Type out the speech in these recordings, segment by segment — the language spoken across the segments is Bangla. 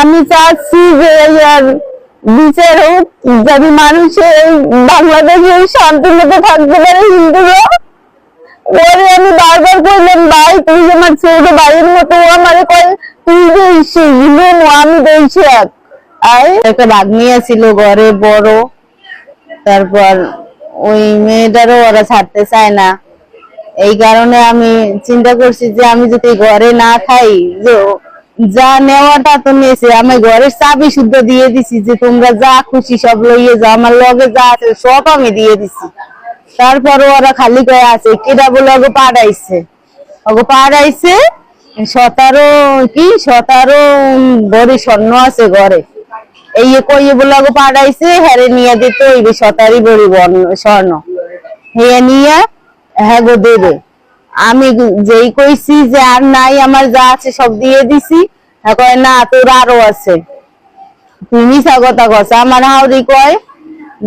আমি চাচ্ছি যে বিচার হোক যদি মানুষের এই বাংলাদেশে শান্তি মতো থাকতে পারে হিন্দুরা। ওরে আমি বারবার কইলাম, ভাই, তুই আমার ছোট ভাইয়ের মতো ও কয়, তুই যে হিন্দু, আমি দেখছি এক। আর একটা ভাগ্নি ছিল ঘরে, বড়। তারপর ওই মেয়েটারও ওরা ছাড়তে চায় না। এই কারণে আমি চিন্তা করছি যে আমি যদি ঘরে না খাই, যে যা নেওয়াটা তো নিয়েছে, আমি ঘরের চাবি শুদ্ধ দিয়ে দিছি যে তোমরা যা খুশি সব লইয়ে যাও, আমার লগে যা আছে সব আমি দিয়ে দিছি। তারপর ওরা খালি করে আছে কেটা বলে ওকে পাঠাইছে ওকে পাঠাইছে সতেরো, কি সতেরো বড়ি স্বর্ণ আছে ঘরে। এই কইয়ে বলে ওকে পাঠাইছে হেরে নিয়ে দিতে ওই সতারি বড়ি বর্ণ- স্বর্ণ। নিয়ে নিয়ে হ্যাঁ গো দেবে। আমি যেই কইছি যে আর নাই, আমার যা আছে সব দিয়ে দিছি। কয়, না, তোর আরও আছে। তুমি স্বাগতা কছে আমার হাউরি কয়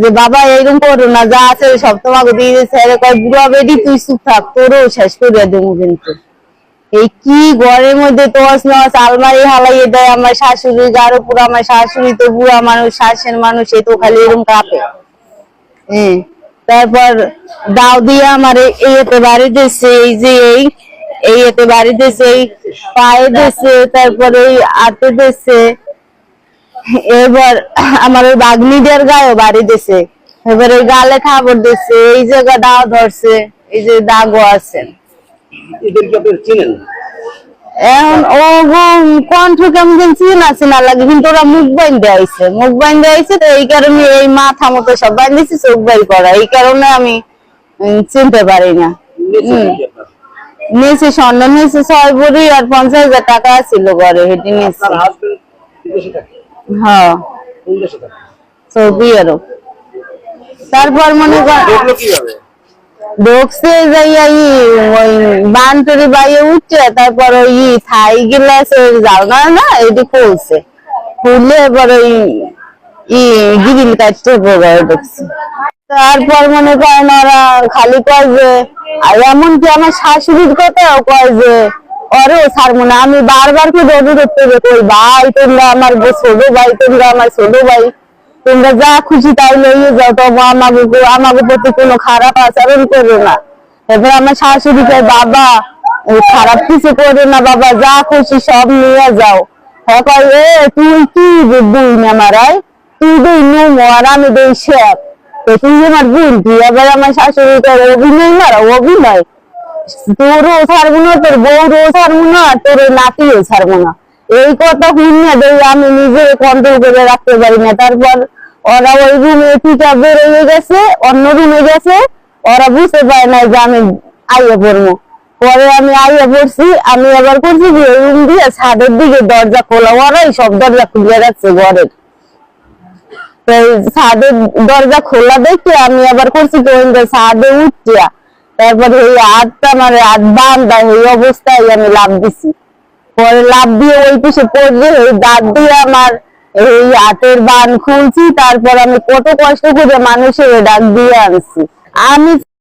যে, বাবা, এরকম করো না, যা আছে সব তোমাকে দিয়ে দিচ্ছে আরে কয়, বুড়া বেডি তুই চুপ থাক, তোরও শেষ করে দেবো কিন্তু। এই কি ঘরের মধ্যে তোস নস আলমারি হালাইয়ে দেয় আমার শাশুড়ি গারো পুরো আমার শাশুড়ি তো বুড়া মানুষ শাসের মানুষ, এ তো খালি এরকম কাঁপে। হ্যাঁ। তারপর দাও দিয়ে আমার এই- এতে বাড়ি দিচ্ছে এই যে এই এই এতে বাড়ি দিচ্ছে এই পায়ে দিচ্ছে তারপরে এই হাতে দিচ্ছে এবার আমার ওই বাগনিদের গায়ে বাড়ি দিছে। এবার এই গালে খাবার দিচ্ছে এই জায়গা দাও ধরছে, এই যে দাগও আছে। এখন ও গো কণ্ঠ কেমন যেন চিনা চিনা লাগে কিন্তু ওরা মুখ বাইন্দে আইছে। মুখ বাইন্দে আইছে তো এই কারণে এই মাথা মতো সব বাইন্দেছি চোখ বাই করা। এই কারণে আমি চিনতে পারি না। নিয়েছেন নাকি স্বর্ণ নিয়েছে ছয় আর পঞ্চাশ হাজার টাকা ছিল ঘরে হেঁটে নিয়েছে হ্যাঁ। সৌদি আরব। তারপর মনে কর ঢুকছে যাইয়া ই, ওই বানটরি বাইয়ে উঠছে তারপর ওই থাই গিলাসের জালনা না এটি খুলছে। খুললে এবার ওই ই গিরিল কাটতে পড়ে ঢুকছে। তারপর মনে করেন ওরা খালি কয় যে, আর এমনকি আমার শাশুড়ির কথাও কয় যে ওরে ছাড়বো মনে আমি বারবার করে অনুরোধ করে কই ভাই তোমরা আমার ছোট ভাই তোমরা আমার ছোট ভাই। তোমরা যা খুশি তাই লইয়ে যাও, তবু আমাকে আমাকে প্রতি কোনো খারাপ আচরণ করো না। এবার আমার শাশুড়ি কয়, বাবা খারাপ কিছু করে না, বাবা, যা খুশি সব নিয়ে যাও। হ্যাঁ এ, তুই কি দুই না মারাই তুই দুই নুমো আর আমি দুই শেখ তো তুই আমার বোন, তুই এবার আমার শাশুড়ি কয়, অভিনয় মারা, অভিনয়। তোরও ছাড়বো না, তোর বউরও ছাড়বো না, তোর নাতিও ছাড়বো না। এই কথা শুনে দেই, আমি নিজে কন্ট্রোল করে রাখতে পারি না। তারপর ওরা ওই রুমে থেকে বেরোয় গেছে, অন্য রুমে গেছে, ওরা বুঝতে পারে না যে আমি আইয়ে পড়ব। পরে আমি আইয়ে পড়ছি, আমি আবার করছি যে রুম দিয়ে ছাদের দিকে দরজা খোলা, ওরাই সব দরজা খুলে রাখছে ঘরের তো ছাদের দরজা খোলা দেখে আমি আবার করছি যে ছাদে উঠিয়া, তারপরে এই হাতটা আমার হাত বান্ধা, এই অবস্থায় আমি লাভ দিছি। পরে লাভ দিয়ে ওই পিছে পড়লে ওই দাঁত দিয়ে আমার এই হাতের বান খুলছি, তারপর আমি কত কষ্ট করে মানুষের ডাক দিয়ে আনছি। আমি